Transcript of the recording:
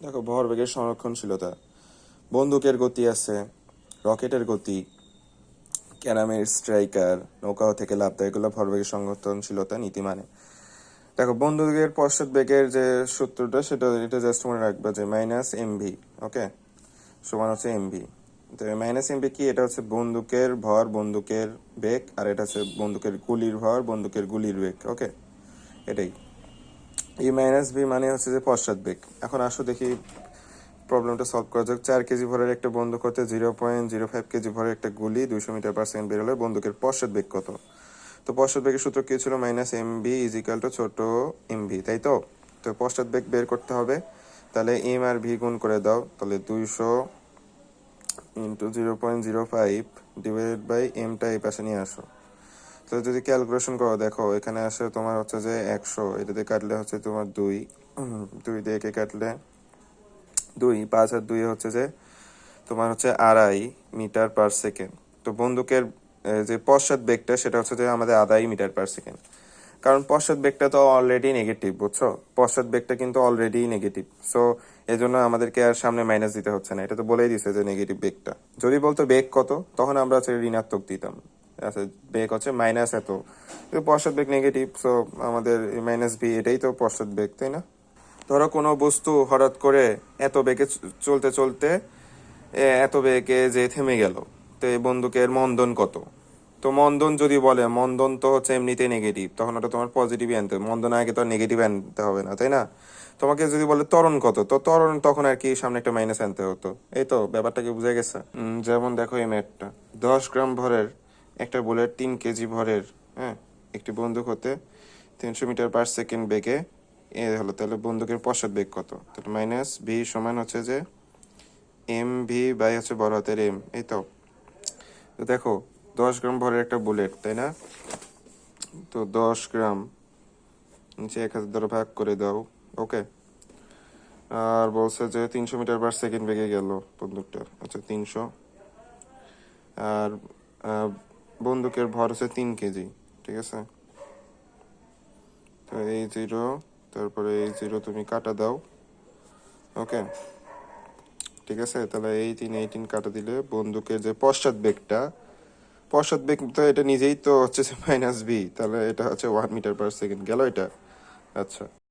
দেখো ভরবেগের সংরক্ষণশীলতা। বন্দুকের গতি আছে, রকেটের গতি, ক্যারামের স্ট্রাইকার নৌকা থেকে লাভ দেয়, এগুলো ভরবেগের সংরক্ষণশীলতা, নীতি মানে। দেখো, বন্দুকের পশ্চাৎ বেগের যে সূত্রটা, সেটা এটা জাস্ট মনে রাখবে যে মাইনাস এমভি ওকে সমান হচ্ছে এমভি তো মাইনাস এমভি কি? এটা হচ্ছে বন্দুকের ভর, বন্দুকের বেগ, আর এটা হচ্ছে বন্দুকের গুলির ভর, বন্দুকের গুলির বেগ ওকে এটাই। এই মাইনাস বি মানে হচ্ছে যে পশ্চাৎ বেগ। এখন আসো দেখি প্রবলেমটা সলভ করা যাক। চার কেজি ভরের একটা বন্দুক হতে zero point zero five kg ভরের একটা গুলি দুইশো মিটার পার সেকেন্ড বেরোলে বন্দুকের পশ্চাৎ বেগ কত? তো পশ্চাৎ বেগের সূত্র কি ছিল? Minus M V is equal to ছোট এম ভি তাই তো? তো পশ্চাৎ বেগ বের করতে হবে। তাহলে এম আর ভি গুণ করে দাও। তাহলে দুইশো into zero point zero five divided by এমটা এই পাশে নিয়ে আসো। তো যদি ক্যালকুলেশন করো, দেখো, এখানে আসে তোমার হচ্ছে যে একশো, এটা দিয়ে কাটলে হচ্ছে তোমার দুই দুই দিয়ে একে কাটলে দুই, পাঁচ আর দুই হচ্ছে যে তোমার হচ্ছে আড়াই মিটার পার সেকেন্ড তো বন্দুকের যে পশ্চাৎ বেগটা, সেটা হচ্ছে যে আমাদের আড়াই মিটার পার সেকেন্ড কারণ পশ্চাৎ বেগটা তো অলরেডি নেগেটিভ বুঝছ? পশ্চাৎ বেগটা কিন্তু অলরেডি নেগেটিভ সো এই জন্য আমাদেরকে আর সামনে মাইনাস দিতে হচ্ছে না। এটা তো বলেই দিছে যে নেগেটিভ বেগটা। যদি বলতো বেগ কত, তখন আমরা হচ্ছে ঋণাত্মক দিতাম। আচ্ছা বেগ হচ্ছে মাইনাস এত। পশ্চাৎ বেগ নেগেটিভ সো আমাদের মাইনাস বি এটাই তো পশ্চাৎ বেগ, তাই না? ধরো কোনো বস্তু হঠাৎ করে এত বেগে চলতে চলতে এত বেগে যে থেমে গেল, তো এই বন্দুকের মন্দন কত? তো মন্দন যদি বলে, মন্দন তো হচ্ছে এমনিতে নেগেটিভ তখন ওটা তোমার পজিটিভ আনতে। মন্দন আগে তো নেগেটিভ আনতে হবে না, তাই না? তোমাকে যদি বলে ত্বরণ কত, তো ত্বরণ তখন আর কি সামনে একটা মাইনাস আনতে হতো। এই তো, ব্যাপারটাকে বুঝে গেছে? যেমন দেখো এই ম্যাটটা। দশ গ্রাম ভরের একটা বুলেট তিন কেজি ভরের হ্যাঁ একটি বন্দুক হতে তিনশো মিটার পার সেকেন্ড বেগে, এ হলো তাহলে বন্দুকের পশ্চাৎ বেগ কত? তাহলে মাইনাস ভি সমান হচ্ছে যে এম ভি বাই হচ্ছে বড় হাতের এম এই তো? তো দেখো, দশ গ্রাম ভরের একটা বুলেট তাই না? তো দশ গ্রাম, নিচে এক হাজার ধরে ভাগ করে দাও ওকে আর বলছে যে তিনশো মিটার পার সেকেন্ড বেগে গেল বন্দুকটা আচ্ছা তিনশো। আর বন্দুকের ভর হচ্ছে তিন কেজি, ঠিক আছে? তো এই জিরো, তারপরে এই জিরো তুমি কাটা দাও, ওকে? ঠিক আছে? তাহলে এই তিন এই তিন কাটা দিলে বন্দুকের যে পশ্চাৎ বেগটা, পশ্চাৎ বেগ তো এটা নিজেই তো হচ্ছে মাইনাস বি তাহলে এটা হচ্ছে ওয়ান মিটার পার সেকেন্ড গেল এটা? আচ্ছা।